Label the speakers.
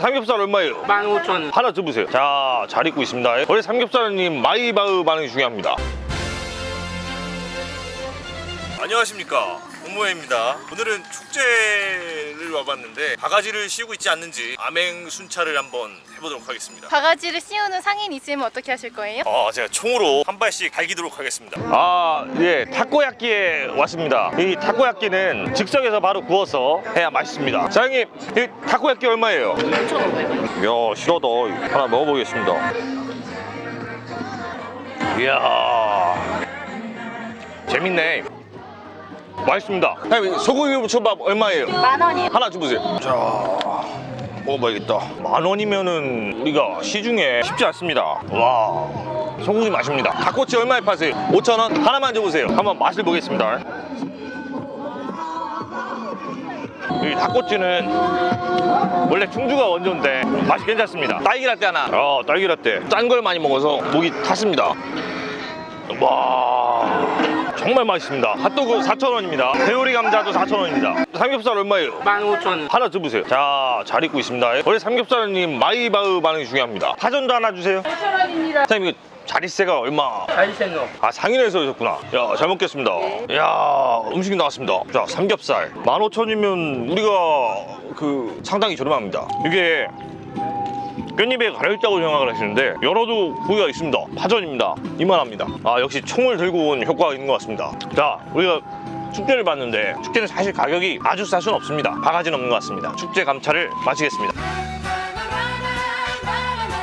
Speaker 1: 삼겹살 얼마예요?
Speaker 2: 15,000원.
Speaker 1: 하나 더 보세요. 자, 잘 익고 있습니다. 원래 삼겹살님 마이바흐 반응이 중요합니다. 안녕하십니까. 공모회입니다. 오늘은 축제를 와봤는데 바가지를 씌우고 있지 않는지 암행 순찰을 한번 해보도록 하겠습니다.
Speaker 3: 바가지를 씌우는 상인 있으면 어떻게 하실 거예요?
Speaker 1: 어, 제가 총으로 한 발씩 갈기도록 하겠습니다. 아, 예, 타코야끼에 왔습니다. 이 타코야끼는 즉석에서 바로 구워서 해야 맛있습니다. 사장님, 이 타코야끼 얼마예요?
Speaker 2: 2,500원.
Speaker 1: 이야, 실하다. 하나 먹어보겠습니다. 이야, 재밌네. 맛있습니다. 사장님, 소고기 무초밥 얼마예요?
Speaker 3: 만 원이요.
Speaker 1: 하나 주보세요. 자, 먹어봐야겠다. 만 원이면은 우리가 시중에 쉽지 않습니다. 와, 소고기 맛입니다. 닭꼬치 얼마에 파세요? 5천 원? 하나만 줘보세요. 한번 맛을 보겠습니다. 이 닭꼬치는 원래 충주가 원조인데 맛이 괜찮습니다. 딸기라떼 하나. 어, 딸기라떼. 짠 걸 많이 먹어서 목이 탔습니다. 와, 정말 맛있습니다. 핫도그 4,000원입니다. 회오리 감자도 4,000원입니다. 삼겹살 얼마예요?
Speaker 2: 15,000원.
Speaker 1: 하나 더 보세요. 자, 잘 익고 있습니다. 원래 삼겹살님 마이바흐 반응이 중요합니다. 파전도 하나 주세요.
Speaker 2: 8,000원입니다.
Speaker 1: 사장님, 이거 자릿세가 얼마?
Speaker 2: 다이센노.
Speaker 1: 아, 상인에서 오셨구나. 야, 잘 먹겠습니다. 야, 음식이 나왔습니다. 자, 삼겹살. 15,000이면 우리가 그 상당히 저렴합니다. 이게 깻잎에 가려있다고 생각을 하시는데 열어도 고기가 있습니다. 파전입니다. 이만합니다. 아, 역시 총을 들고 온 효과가 있는 것 같습니다. 자, 우리가 축제를 봤는데 축제는 사실 가격이 아주 쌀 수는 없습니다. 바가지는 없는 것 같습니다. 축제 감찰을 마치겠습니다.